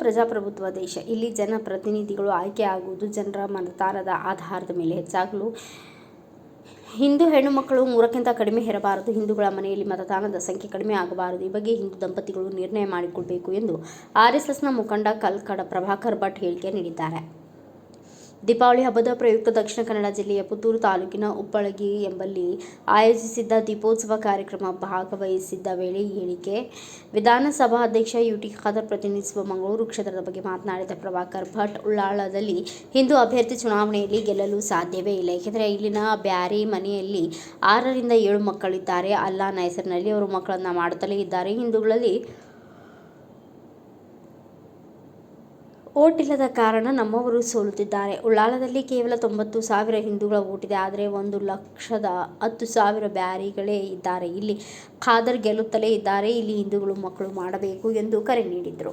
ಪ್ರಜಾಪ್ರಭುತ್ವ ದೇಶ. ಇಲ್ಲಿ ಜನಪ್ರತಿನಿಧಿಗಳು ಆಯ್ಕೆ ಆಗುವುದು ಜನರ ಮತದಾನದ ಆಧಾರದ ಮೇಲೆ. ಹೆಚ್ಚಾಗಲು ಹಿಂದೂ ಹೆಣ್ಣು ಮಕ್ಕಳು ಮೂರಕ್ಕಿಂತ ಕಡಿಮೆ ಇರಬಾರದು ಹಿಂದೂಗಳ ಮನೆಯಲ್ಲಿ ಮತದಾನದ ಸಂಖ್ಯೆ ಕಡಿಮೆ ಆಗಬಾರದು. ಈ ಬಗ್ಗೆ ಹಿಂದೂ ದಂಪತಿಗಳು ನಿರ್ಣಯ ಮಾಡಿಕೊಳ್ಬೇಕು ಎಂದು ಆರ್ಎಸ್ಎಸ್ನ ಮುಖಂಡ ಕಲ್ಕಡ ಪ್ರಭಾಕರ್ ಭಟ್ ಹೇಳಿಕೆ ನೀಡಿದ್ದಾರೆ. ದೀಪಾವಳಿ ಹಬ್ಬದ ಪ್ರಯುಕ್ತ ದಕ್ಷಿಣ ಕನ್ನಡ ಜಿಲ್ಲೆಯ ಪುತ್ತೂರು ತಾಲೂಕಿನ ಉಪ್ಪಳಗಿ ಎಂಬಲ್ಲಿ ಆಯೋಜಿಸಿದ್ದ ದೀಪೋತ್ಸವ ಕಾರ್ಯಕ್ರಮ ಭಾಗವಹಿಸಿದ್ದ ವೇಳೆ ಈ ಹೇಳಿಕೆ, ವಿಧಾನಸಭಾ ಅಧ್ಯಕ್ಷ ಯುಟಿ ಖಾದರ್ ಪ್ರತಿನಿಧಿಸುವ ಮಂಗಳೂರು ಕ್ಷೇತ್ರದ ಬಗ್ಗೆ ಮಾತನಾಡಿದ ಪ್ರಭಾಕರ್ ಭಟ್, ಉಳ್ಳಾಳದಲ್ಲಿ ಹಿಂದೂ ಅಭ್ಯರ್ಥಿ ಚುನಾವಣೆಯಲ್ಲಿ ಗೆಲ್ಲಲು ಸಾಧ್ಯವೇ ಇಲ್ಲ. ಏಕೆಂದರೆ ಇಲ್ಲಿನ ಬ್ಯಾರಿ ಮನೆಯಲ್ಲಿ ಆರರಿಂದ ಏಳು ಮಕ್ಕಳಿದ್ದಾರೆ. ಅಲ್ಲಾನ ಹೆಸರಿನಲ್ಲಿ ಅವರು ಮಕ್ಕಳನ್ನು ಮಾಡುತ್ತಲೇ ಇದ್ದಾರೆ. ಹಿಂದೂಗಳಲ್ಲಿ ಓಟ್ ಇಲ್ಲದ ಕಾರಣ ನಮ್ಮವರು ಸೋಲುತ್ತಿದ್ದಾರೆ. ಉಳ್ಳಾಲದಲ್ಲಿ ಕೇವಲ ತೊಂಬತ್ತು ಸಾವಿರ ಹಿಂದೂಗಳ ಓಟಿದೆ ಆದರೆ ಒಂದು ಲಕ್ಷದ ಹತ್ತು ಸಾವಿರ ಬ್ಯಾರಿಗಳೇ ಇದ್ದಾರೆ. ಇಲ್ಲಿ ಖಾದರ್ ಗೆಲ್ಲುತ್ತಲೇ ಇದ್ದಾರೆ. ಇಲ್ಲಿ ಹಿಂದೂಗಳು ಮಕ್ಕಳು ಮಾಡಬೇಕು ಎಂದು ಕರೆ ನೀಡಿದರು.